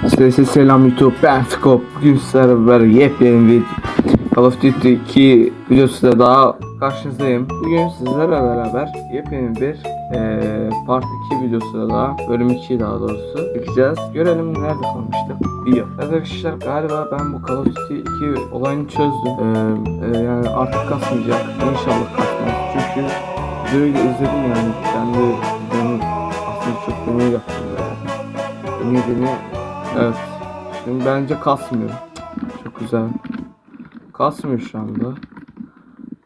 Size selam YouTube ben Skop Bugün sizlerle beraber yepyeni bir Call of Duty 2 videosuyla daha karşınızdayım. Bugün sizlerle beraber yepyeni bir eee Part 2 videosuyla daha Bölüm 2 daha doğrusu Çekeceğiz. Görelim nerede kalmıştık. Bir yıl Arkadaşlar galiba ben bu Call of Duty 2 olayını çözdüm. Eee, e, Yani artık kasmayacak. İnşallah kasmaz. Çünkü videoyu izledim yani. Kendi videomu aslında çok deney yaptım. Yani Deney Evet. Şimdi bence kasmıyor. Çok güzel. Kasmıyor şu anda.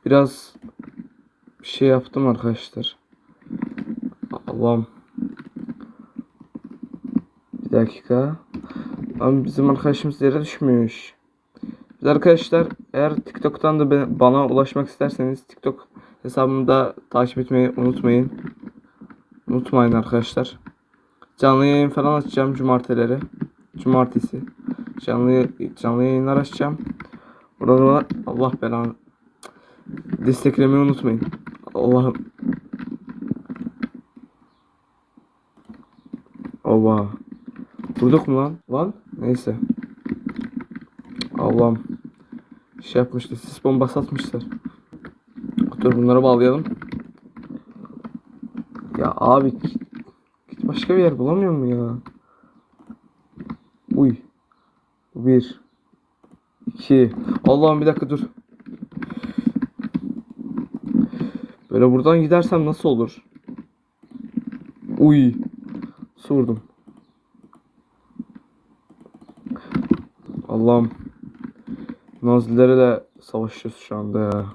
Biraz bir şey yaptım arkadaşlar. Allah'ım. Bir dakika. Ama bizim arkadaşımız yere düşmüş. Biz arkadaşlar eğer TikTok'tan da bana ulaşmak isterseniz TikTok hesabımda takip etmeyi unutmayın. Unutmayın arkadaşlar. Canlı yayın falan açacağım cumarteleri. Cumartesi. Canlı canlı yayınlar açacağım. Burada da Allah belanı. Desteklemeyi unutmayın. Allah'ım. Ova. Vurduk mu lan? Lan? Neyse. Allah'ım. Şey yapmıştı. Sis bombası atmışlar. Dur bunları bağlayalım. Ya abi git başka bir yer bulamıyor mu ya? Uy. Bir. iki. Allah'ım bir dakika dur. Böyle buradan gidersem nasıl olur? Uy. Sordum. Allah'ım. Nazilere de savaşıyoruz şu anda ya.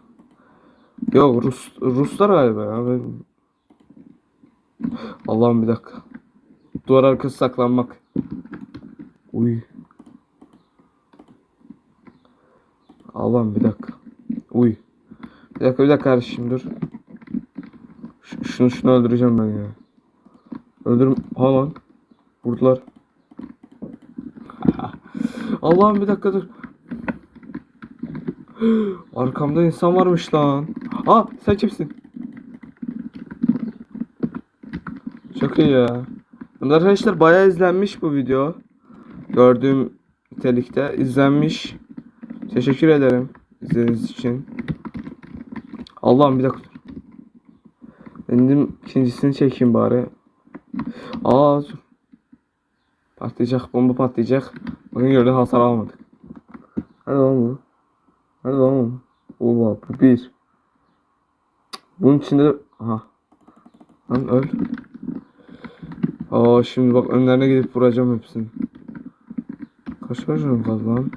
Yok Rus Ruslar galiba ya. Ben... Allah'ım bir dakika. Duvar arkası saklanmak. Uy. Allah'ım bir dakika. Uy. Bir dakika bir dakika kardeşim dur. Ş- şunu şunu öldüreceğim ben ya. Öldürüm. Ha lan. Vurdular. Allah'ım bir dakika dur. Arkamda insan varmış lan. Aa sen kimsin? Çok iyi ya. Arkadaşlar bayağı izlenmiş bu video. Gördüğüm nitelikte izlenmiş. Teşekkür ederim izlediğiniz için. Allah'ım bir dakika. dur. Benim ikincisini çekeyim bari. Aa. Patlayacak bomba patlayacak. Bakın gördüğün hasar almadık. Hadi lan bu. Hadi lan bu. Oha bu bir. Bunun içinde de... Aha. Lan öl. Aa şimdi bak önlerine gidip vuracağım hepsini. Kaç harcanım kaldı lan?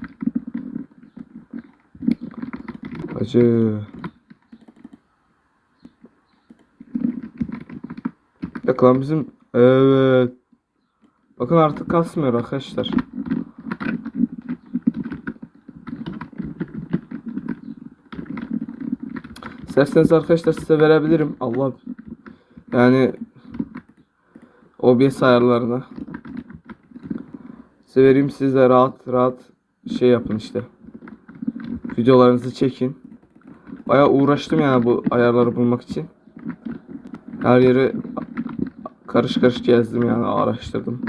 Acı. Yok lan bizim... Evet. Bakın artık kasmıyor arkadaşlar. İsterseniz arkadaşlar size verebilirim. Allah yani OBS ayarlarına. Size vereyim siz de rahat rahat şey yapın işte. Videolarınızı çekin. Bayağı uğraştım yani bu ayarları bulmak için. Her yeri karış karış gezdim yani araştırdım.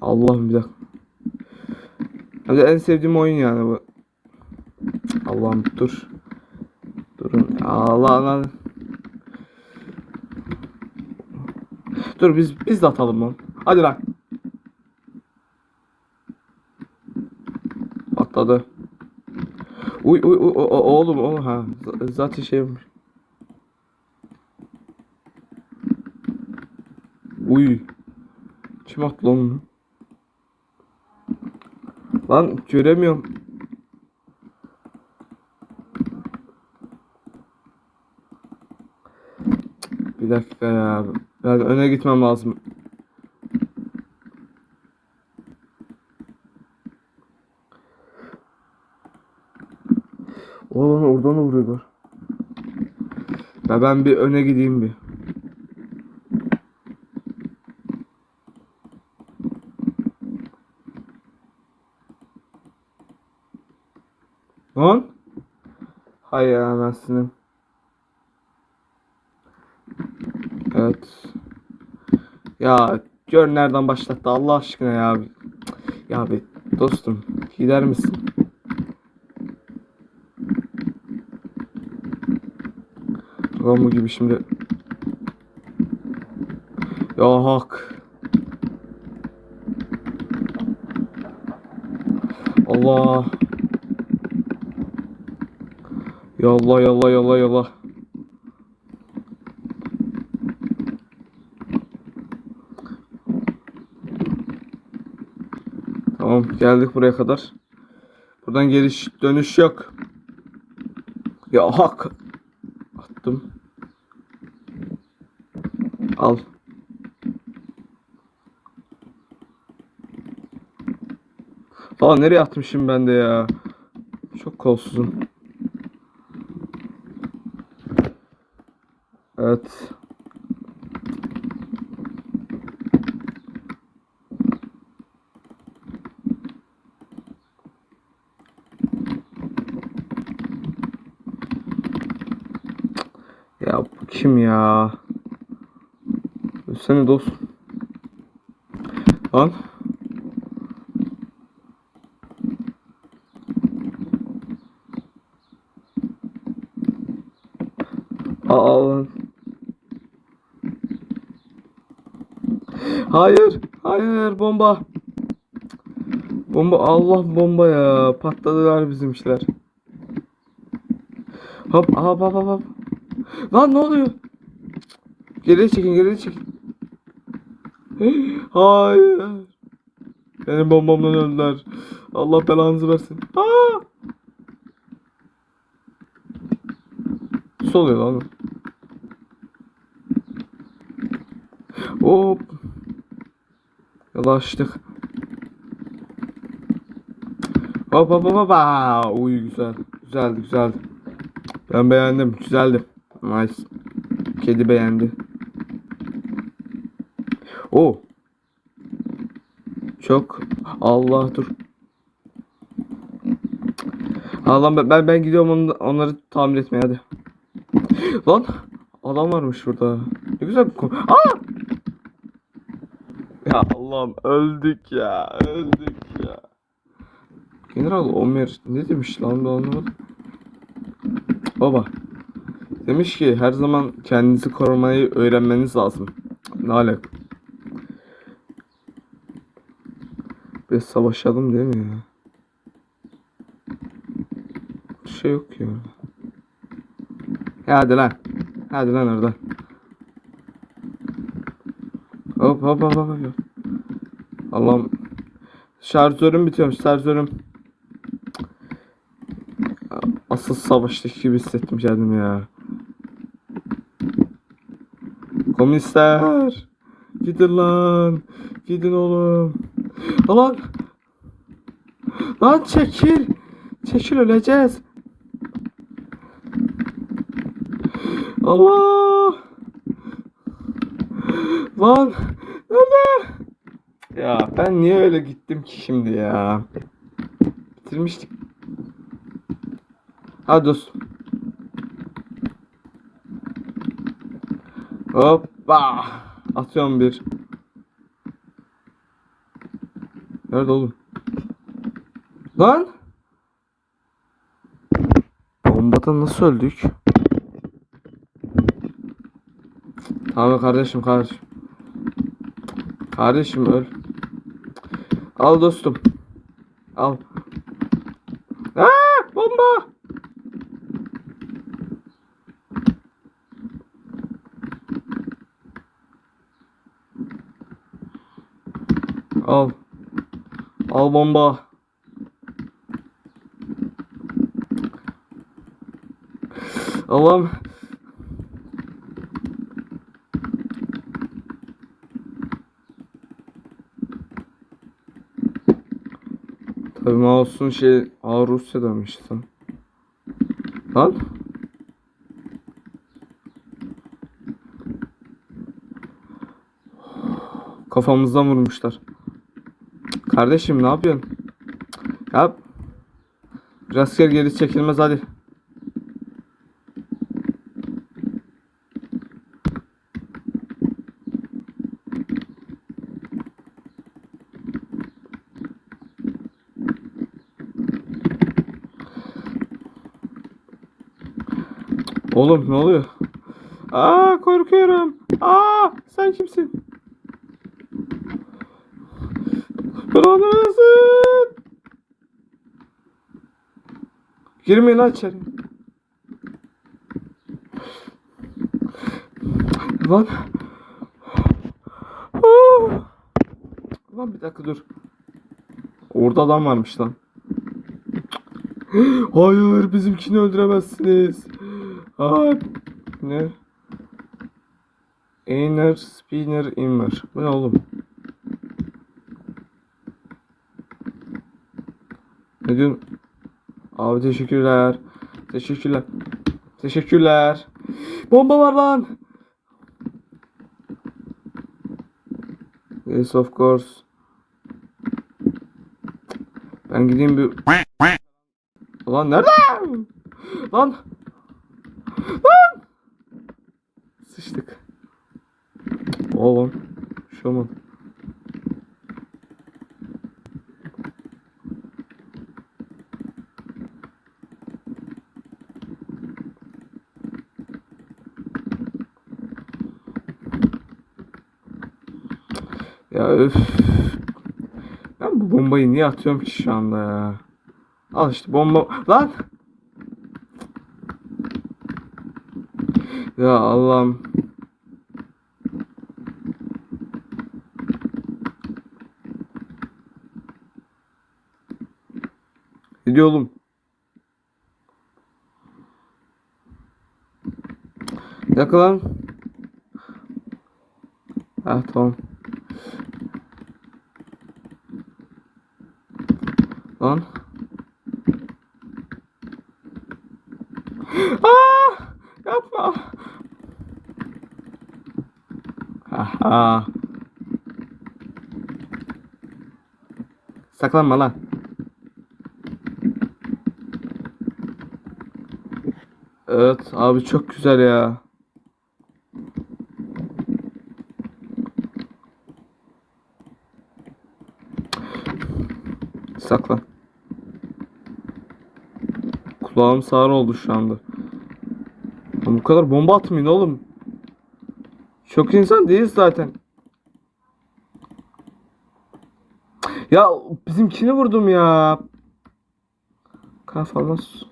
Allah'ım bir dakika. Hem de en sevdiğim oyun yani bu. Allah'ım dur. Durun. Allah Allah. Dur biz biz de atalım lan. Hadi lan. Patladı. Uy uy uy o- oğlum o ha Z- zaten şey yapmış. Uy. Kim attı lan onu? Lan göremiyorum. Bir dakika ya. Ben öne gitmem lazım. Oğlum oradan da vuruyorlar. Ya ben bir öne gideyim bir. Lan? Hay anasını. Evet. Ya Gör nereden başlattı Allah aşkına ya. Ya bir dostum gider misin? Bu gibi şimdi. Ya hak. Allah. Ya Allah ya Allah ya Allah ya Allah. Tamam geldik buraya kadar. Buradan geliş dönüş yok. Ya hak. Attım. Al. Aa nereye atmışım ben de ya. Çok kolsuzum. Evet. Ya bu kim ya? Ölsene dost. Aa lan. Hayır, hayır bomba. Bomba Allah bomba ya. Patladılar bizimkiler. Hop hop hop hop. hop. Lan ne oluyor? Geri çekin, geri çekin. Hayır. Benim bombamdan öldüler. Allah belanızı versin. Aa! Nasıl oluyor lan? Hop. Yalaştık. Hop hop hop hop. Uy güzel. Güzeldi güzeldi. Ben beğendim. Güzeldi. Nice. Kedi beğendi. O. Çok. Allah dur. Allah ben ben, gidiyorum onu, onları tamir etmeye hadi. Lan adam varmış burada. Ne güzel bir ko- Aa! Ya Allah'ım öldük ya. Öldük ya. General Omer ne demiş lan ben anlamadım. Baba. Demiş ki her zaman kendinizi korumayı öğrenmeniz lazım. Ne alaka? Bir savaşalım değil mi ya? Bir şey yok ya. Hadi lan. Hadi lan oradan. Hop hop hop hop. Allah'ım. Şarjörüm bitiyor. Şarjörüm. Asıl savaştaki gibi hissettim kendimi ya. Komünistler. Gidin lan. Gidin oğlum. Lan. Lan çekil. Çekil öleceğiz. Allah. Lan. Nerede? Ya ben niye öyle gittim ki şimdi ya? Bitirmiştik. Hadi dostum. Hoppa. Atıyorum bir. Nerede oğlum? Lan! Bombadan nasıl öldük? Tamam kardeşim kardeşim. Kardeşim öl. Al dostum. Al. Aa, bomba! Al. Al bomba. Allah'ım. Tabii mouse'un şey Aa Rusya'daymış sen. Lan. Kafamızdan vurmuşlar. Kardeşim ne yapıyorsun? Yap. Rastgele geri çekilmez hadi. Oğlum ne oluyor? Aa korkuyorum. Aa sen kimsin? Bana mısın? Girmeyin lan içeri. Lan. Aa! Lan bir dakika dur. Orada adam varmış lan. Hayır bizimkini öldüremezsiniz. Aa, ne? Inner spinner inner. Bu ne oğlum? Ne diyorsun? Abi teşekkürler. Teşekkürler. Teşekkürler. Bomba var lan. Yes of course. Ben gideyim bir... Lan nerede? Lan! Lan! Sıçtık. Oğlum. Şu mu? Öf. Ben bu bombayı niye atıyorum ki şu anda ya? Al işte bomba. Lan! Ya Allah'ım. Ne diyor oğlum? Bir dakika lan. Ha tamam. Lan. Aa! Yapma. Aha. Saklanma lan. Evet abi çok güzel ya. Saklan. Kulağım sağır oldu şu anda. Lan bu kadar bomba atmayın oğlum. Çok insan değiliz zaten. Ya bizimkini vurdum ya. Kafadan sus.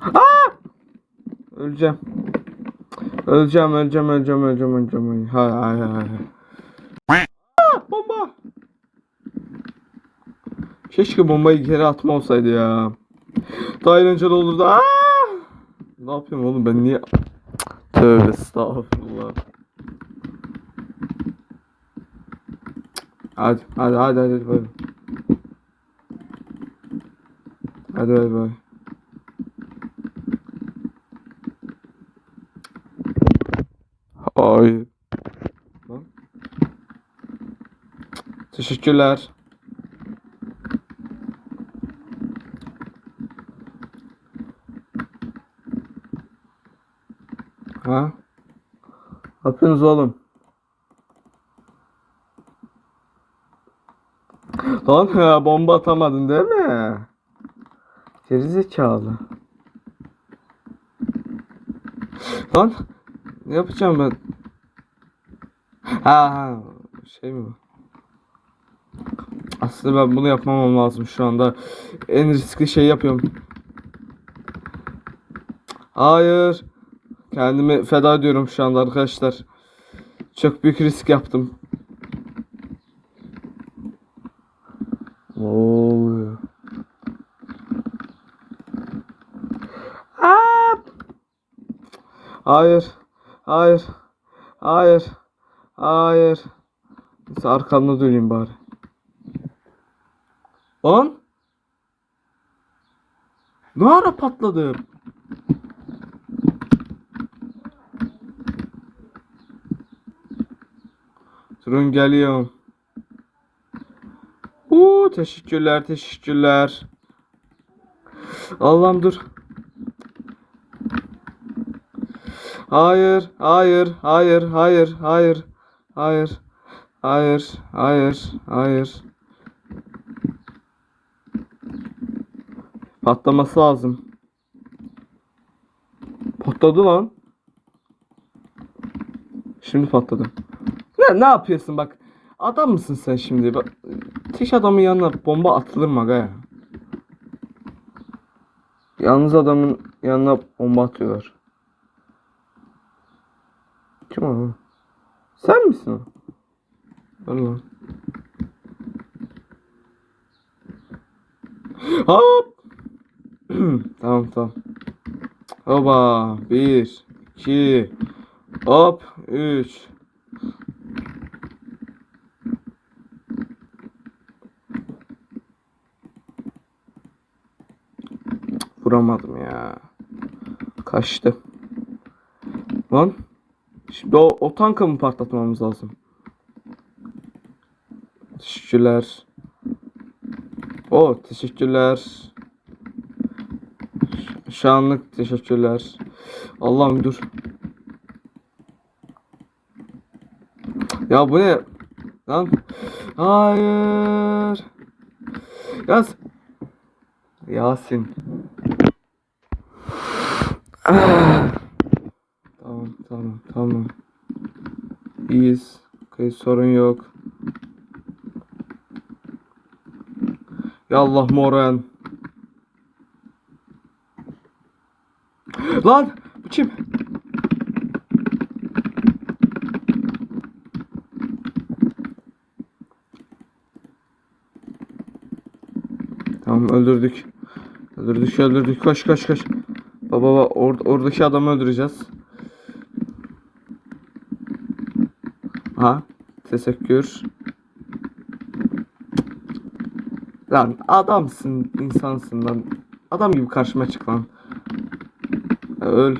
Aa! Öleceğim. Öleceğim, öleceğim, öleceğim, öleceğim, öleceğim. Hay hay hay. Aa, bomba. Keşke bombayı geri atma olsaydı ya. Daha eğlenceli olurdu. Aa! Ne yapıyorum oğlum ben niye... Tövbe estağfurullah. Hadi hadi hadi hadi bay. Hadi bay bay. Hayır. Lan. Teşekkürler. Ha? Yapıyorsunuz oğlum? Lan ya bomba atamadın değil mi? Gerizekalı. Lan ne yapacağım ben? Ha, ha şey mi bu? Aslında ben bunu yapmamam lazım şu anda. En riskli şey yapıyorum. Hayır. Kendimi feda ediyorum şu anda arkadaşlar. Çok büyük risk yaptım. Ne oluyor? Hayır. Hayır. Hayır. Hayır. Neyse arkamda döneyim bari. Lan. Ne ara patladım? Durun geliyorum. Uuu teşekkürler teşekkürler. Allah'ım dur. Hayır, hayır, hayır, hayır, hayır, hayır, hayır, hayır, hayır. Patlaması lazım. Patladı lan. Şimdi patladı. Ne, ne yapıyorsun bak. Adam mısın sen şimdi? Bak, tiş adamın yanına bomba atılır mı aga ya? Yalnız adamın yanına bomba atıyorlar. Kim o? Sen misin o? Lan. Hop. tamam tamam. Hoba. Bir. iki, Hop. Üç. Vuramadım ya. Kaçtı. Lan. Şimdi o, o tankı mı patlatmamız lazım? Teşekkürler. O teşekkürler. Ş- Şanlık teşekkürler. Allah'ım dur. Ya bu ne? Lan. Hayır. Yaz. Yasin. Tamam tamam tamam. İyiyiz. Okay, sorun yok. Ya Allah Moran. Lan bu kim? Tamam öldürdük. Öldürdük öldürdük. Koş koş koş. Baba baba or oradaki adamı öldüreceğiz. Ha teşekkür. Lan adamsın insansın lan. Adam gibi karşıma çık lan. Öl.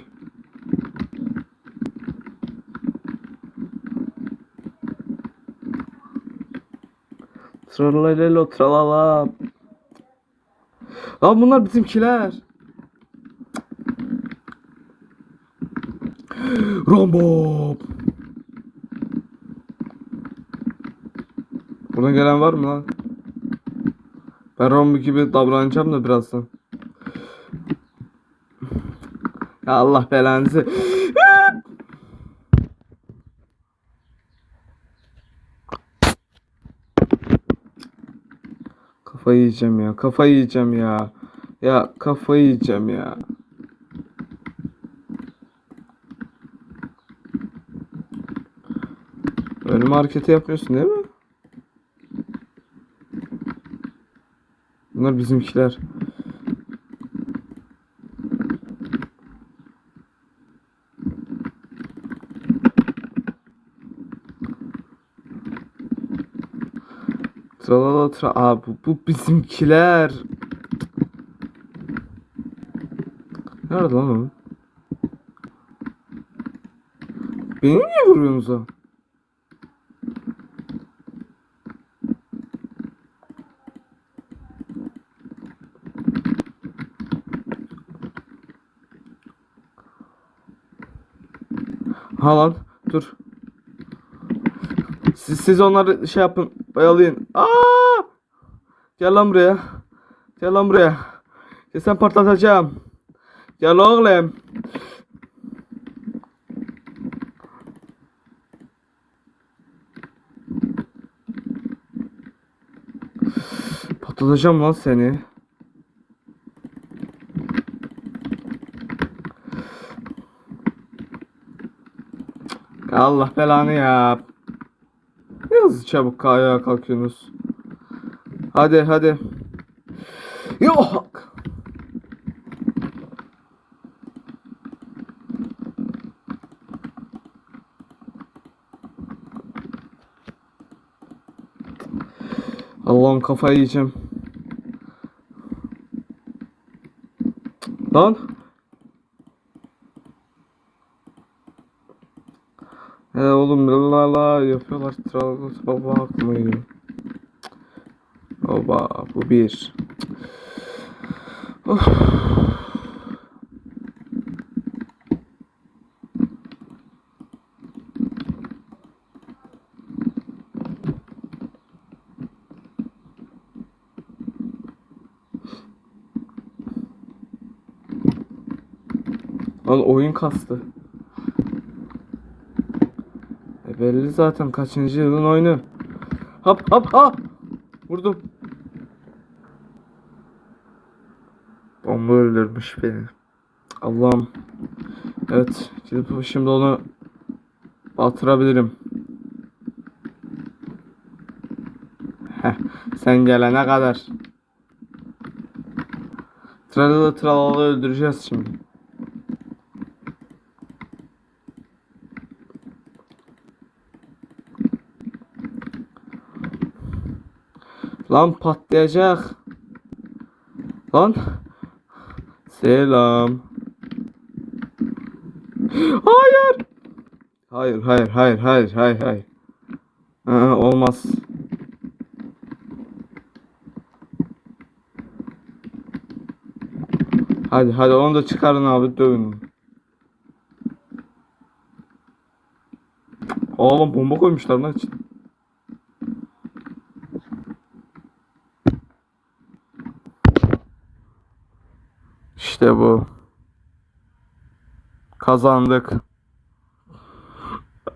Tralalelo tralala. Lan bunlar bizimkiler. Rombo. Buradan gelen var mı lan? Ben Rombo gibi davranacağım da birazdan. Ya Allah belanızı. Kafayı yiyeceğim ya. Kafayı yiyeceğim ya. Ya kafayı yiyeceğim ya. Ölüm hareketi yapmıyorsun değil mi? Bunlar bizimkiler. Tralala tra bu, bizimkiler. Nerede lan o? Beni niye vuruyorsunuz o? Ha lan dur. Siz, siz onları şey yapın. Oyalayın. Aa! Gel lan buraya. Gel lan buraya. Gel sen patlatacağım. Gel oğlum. Patlatacağım lan seni. Allah belanı ya. Biraz çabuk ayağa kalkıyorsunuz. Hadi hadi. Yok. Allah'ım kafayı yiyeceğim. Lan. He oğlum la yapıyorlar. Trabzon'a bakmayın. Oba bu bir. Of. Lan oyun kastı. Belli zaten kaçıncı yılın oyunu. Hop hop hop. Vurdum. Bomba öldürmüş beni. Allah'ım. Evet. Gidip şimdi onu batırabilirim. Heh, sen gelene kadar. Tralalı tralalı öldüreceğiz şimdi. Lan patlayacak. Lan. Selam. Hayır. Hayır, hayır, hayır, hayır, hayır, hayır. Aa, olmaz. Hadi, hadi onu da çıkarın abi, dövün. Oğlum bomba koymuşlar lan içine. İşte bu. Kazandık.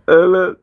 Evet.